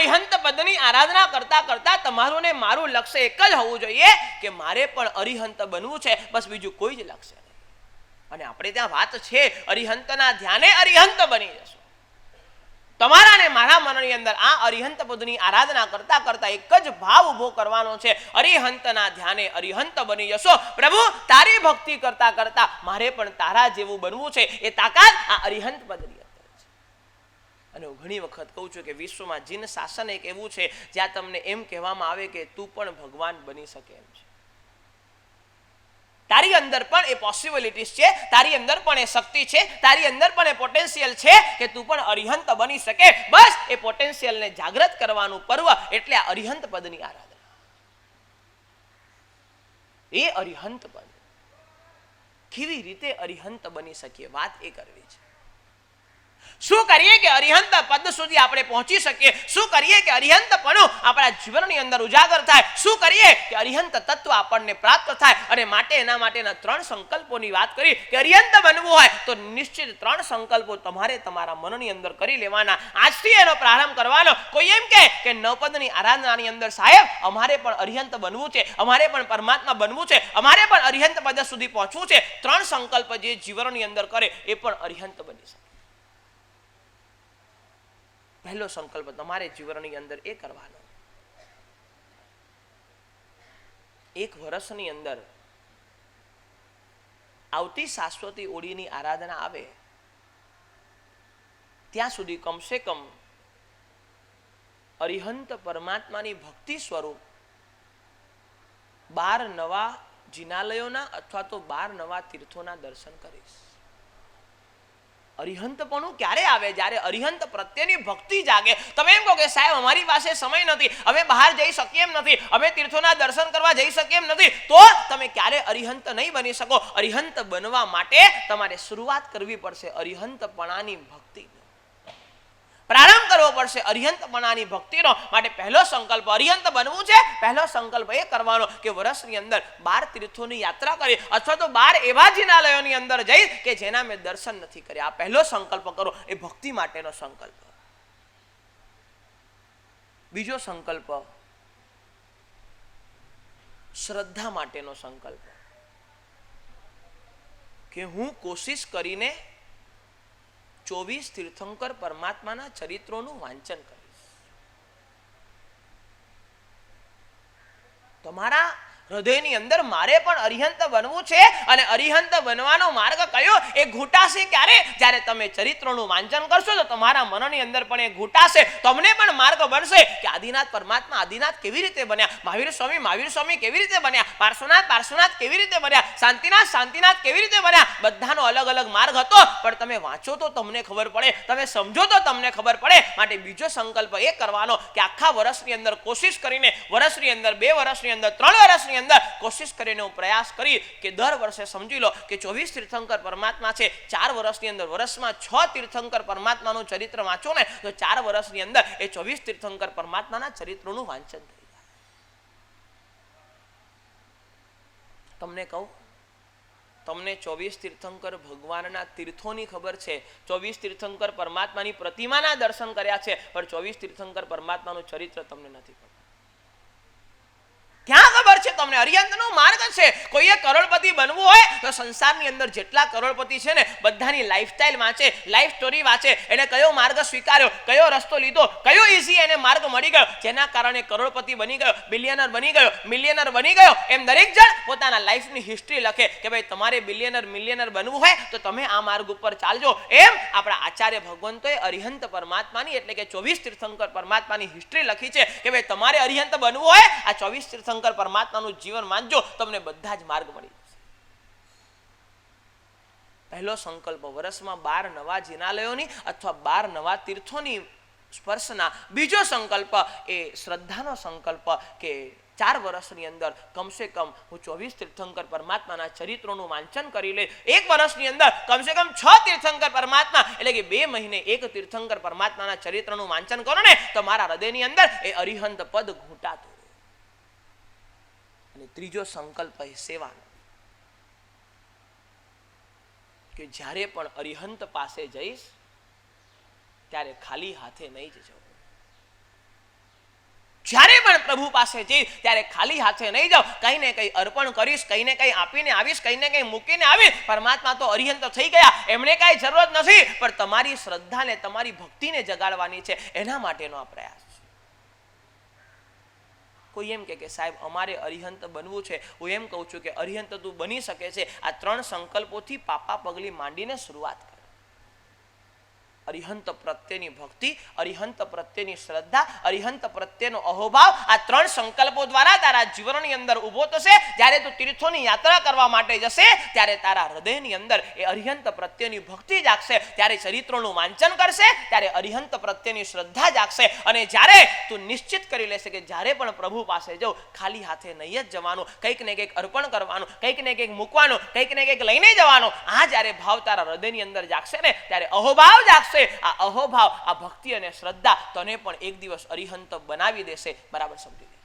અરિહંત પદની આરાધના કરતા કરતા તમારું ને મારું લક્ષ્ય એક જ હોવું જોઈએ કે મારે પણ અરિહંત બનવું છે. બસ બીજું કોઈ જ લક્ષ્ય અને આપણે ત્યાં વાત છે, અરિહંતના ધ્યાને અરિહંત બની જશો. તમારા ને મારા મનની અંદર આ અરિહંત પદની આરાધના કરતા કરતા એક જ ભાવ ઊભો કરવાનો છે. અરિહંતના ધ્યાને અરિહંત બની જશો. પ્રભુ, તારી ભક્તિ કરતા કરતા મારે પણ તારા જેવું બનવું છે. એ તાકાત આ અરિહંત પદની અને હું ઘણી વખત કહું છું કે વિશ્વમાં જીન શાસન એક એવું છે જ્યાં તમને એમ કહેવામાં આવે કે તું પણ ભગવાન બની શકે એમ છે. તારી અંદર પણ એ પોસિબિલિટીઝ છે, તારી અંદર પણ એ શક્તિ છે, તારી અંદર પણ એ પોટેન્શિયલ છે કે તું પણ અરિહંત બની શકે. બસ, એ પોટેન્શિયલને જાગૃત કરવાનું પર્વ એટલે આ અરિહંત પદની આરાધના. એ અરિહંત પદ. કેવી રીતે અરિહંત બની શકીએ? વાત એ કરવી છે. શું કરીએ કે અરિહંત પદ સુધી આપણે પહોંચી શકીએ? શું કરીએ કે અરિહંત પણ આપણા જીવનની અંદર ઉજાગર થાય? શું કરીએ કે અરિહંત તત્વ આપણને પ્રાપ્ત થાય? અને માટે એના માટેના ત્રણ સંકલ્પોની વાત કરી કે અરિહંત બનવું હોય તો નિશ્ચિત ત્રણ સંકલ્પો તમારે તમારા મનની અંદર કરી લેવાના. આજથી એનો પ્રારંભ કરવાનો કોઈ એમ કે નવપદની આરાધનાની અંદર, સાહેબ, અમારે પણ અરિહંત બનવું છે. અમારે પણ પરમાત્મા બનવું છે. અમારે પણ અરિહંત પદ સુધી પહોંચવું છે. ત્રણ સંકલ્પ જે જીવનની અંદર કરે, એ પણ અરિહંત બની શકે. પહેલો સંકલ્પ તમારે જીવનની અંદર એ કરવાનો. એક વર્ષની અંદર આવતી શાશ્વતી ઓળીની આરાધના આવે, ત્યાં સુધી કમસે કમ અરિહંત પરમાત્માની ભક્તિ સ્વરૂપ બાર નવા જિનાલયોના અથવા તો બાર નવા તીર્થોના દર્શન કરીશ. અરિહંતપણું ક્યારે આવે? જ્યારે અરિહંત પ્રત્યેની ભક્તિ જાગે. તમે એમ કહો કે સાહેબ, અમારી પાસે સમય નથી. અમે બહાર જઈ શકીએ એમ નથી. અમે તીર્થોના દર્શન કરવા જઈ શકીએ એમ નથી. તો તમે ક્યારે અરિહંત નહીં બની શકો? અરિહંત બનવા માટે તમારે શરૂઆત કરવી પડશે અરિહંતપણાની ભક્તિ. પ્રારંભ કરવો પડશે. અરિહંતપણાની ભક્તિનો માટે પહેલો સંકલ્પ, અરિહંત બનવું છે. પહેલો સંકલ્પ એ કરવાનો કે વર્ષની અંદર બાર તીર્થોની યાત્રા કરી અથવા તો બાર એવા જિનાલયોની અંદર જઈ કે જેના મેં દર્શન નથી કર્યા. આ પહેલો સંકલ્પ કરો. એ ભક્તિ માટેનો સંકલ્પ. બીજો સંકલ્પ, શ્રદ્ધા માટેનો સંકલ્પ. કે હું કોશિશ કરીને ચોવીસ તીર્થંકર પરમાત્માના ચરિત્રોનું વાંચન કરીશ. તમારા હૃદયની અંદર મારે પણ અરિહંત બનવું છે અને અરિહંત બનવાનો માર્ગ કયો એ ઘૂંટાશે ક્યારે? જ્યારે તમે ચરિત્રનું વાંચન કરશો તો તમારા મનની અંદર પણ એ ઘૂંટાશે. તમને પણ માર્ગ બનશે કે આદિનાથ પરમાત્મા આદિનાથ કેવી રીતે બન્યા? મહાવીર સ્વામી મહાવીર સ્વામી કેવી રીતે બન્યા? પાર્શ્વનાથ પાર્શ્વનાથ કેવી રીતે બન્યા? શાંતિનાથ શાંતિનાથ કેવી રીતે બન્યા? બધાનો અલગ અલગ માર્ગ હતો, પણ તમે વાંચો તો તમને ખબર પડે, તમે સમજો તો તમને ખબર પડે. માટે બીજો સંકલ્પ એ કરવાનો કે આખા વર્ષની અંદર કોશિશ કરીને, વર્ષની અંદર, બે વર્ષની અંદર, ત્રણ વર્ષની અંદર કોશિશ કરીને હું પ્રયાસ કરી કે દર વર્ષે સમજી લો કે ચોવીસ તીર્થંકર પરમાત્મા છે, ચાર વર્ષની અંદર વર્ષમાં છ તીર્થંકર પરમાત્માનું ચરિત્ર વાંચો ને, તો ચાર વર્ષની અંદર એ ચોવીસ તીર્થંકર પરમાત્માના ચરિત્રોનું વાંચન થઈ જાય. તમને કહું? તમને ચોવીસ તીર્થંકર ભગવાનના તીર્થોની ખબર છે. ચોવીસ તીર્થંકર પરમાત્માની પ્રતિમાના દર્શન કર્યા છે, પણ ચોવીસ તીર્થંકર પરમાત્માનું ચરિત્ર તમને નથી ખબર ખબર છે તમને અરિયંતનો માર્ગ છે. કોઈએ કરોડપતિ બનવું હોય, તો સંસારની અંદર જેટલા કરોડપતિ છે ને, બધાની લાઈફસ્ટાઈલ વાંચે લાઈફ સ્ટોરી વાંચે, એને કયો માર્ગ સ્વીકાર્યો, કયો રસ્તો લીધો, કયો ઈઝી એને માર્ગ મળી ગયો, જેના કારણે કરોડપતિ બની ગયો બિલિયનર બની ગયો મિલિયનર બની ગયો, એમ દરેક જણ પોતાના લાઈફની હિસ્ટ્રી લખે કે ભાઈ તમારે બિલિયનર મિલિયનર બનવું હોય, તો તમે આ માર્ગ ઉપર ચાલજો. એમ આપણા આચાર્ય ભગવંતોએ અરિહંત પરમાત્માની, એટલે કે ચોવીસ તીર્થંકર પરમાત્માની હિસ્ટ્રી લખી છે કે ભાઈ તમારે અરિહંત બનવું હોય, આ ચોવીસ તીર્થંકર પરમાત્માનું જીવન માનજો, તમને બધા જ માર્ગ મળી જશે. પહેલો સંકલ્પ વર્ષમાં બાર નવા જિનાલયોની અથવા બાર નવા તીર્થોની સ્પર્શના બીજો સંકલ્પ એ શ્રદ્ધાનો સંકલ્પ કે ચાર વર્ષની અંદર કમસે કમ હું ચોવીસ તીર્થંકર પરમાત્માના ચરિત્રોનું વાંચન કરી લે એક વર્ષની અંદર કમસે કમ છ તીર્થંકર પરમાત્મા, એટલે કે બે મહિને એક તીર્થંકર પરમાત્માના ચરિત્રનું વાંચન કરો ને, તો મારા હૃદયની અંદર એ અરિહંત પદ ઘૂંટાતું અને ત્રીજો સંકલ્પ એ સેવાનો કે જ્યારે પણ અરિહંત પાસે જઈશ, ત્યારે ખાલી હાથે નહીં જ જવું પ્રભુ પાસે જઈ ત્યારે ખાલી હાથે નહીં જાઓ. કંઈ ને કંઈ અર્પણ કરીશ કંઈ ને કંઈ આપીને આવીશ કંઈ ને કંઈ મૂકીને આવીશ. પરમાત્મા તો અરિહંત થઈ ગયા. એમને કાંઈ જરૂરત નથી. પણ તમારી શ્રદ્ધાને, તમારી ભક્તિને જગાડવાની છે. એના માટેનો આ પ્રયાસ. કોઈ એમ કે સાહેબ, અમારે અરિહંત બનવું છે. હું એમ કહું છું કે અરિહંત તું બની શકે છે. આ ત્રણ સંકલ્પોથી પાપા પગલી માંડીને શરૂઆત અરિહંત પ્રત્યેની ભક્તિ, અરિહંત પ્રત્યેની શ્રદ્ધા, અરિહંત પ્રત્યેનો અહોભાવ આ ત્રણ સંકલ્પો દ્વારા તારા જીવનની અંદર ઊભો થશે. જ્યારે તું તીર્થોની યાત્રા કરવા માટે જશે, ત્યારે તારા હૃદયની અંદર એ અરિહંત પ્રત્યેની ભક્તિ જાગશે. ત્યારે ચરિત્રોનું વાંચન કરશે, ત્યારે અરિહંત પ્રત્યેની શ્રદ્ધા જાગશે. અને જ્યારે તું નિશ્ચિત કરી લેશે કે જ્યારે પણ પ્રભુ પાસે જાઉં, ખાલી હાથે નહીં જ જવાનું, કંઈક ને કંઈક અર્પણ કરવાનું, કંઈક ને કંઈક મૂકવાનું, કંઈક ને કંઈક લઈને જવાનું, આ જ્યારે ભાવ તારા હૃદયની અંદર જાગશે ને, ત્યારે અહોભાવ જાગશે. આ અહોભાવ, આ ભક્તિ અને શ્રદ્ધા તને પણ એક દિવસ અરિહંત બનાવી દેશે. બરાબર સમજી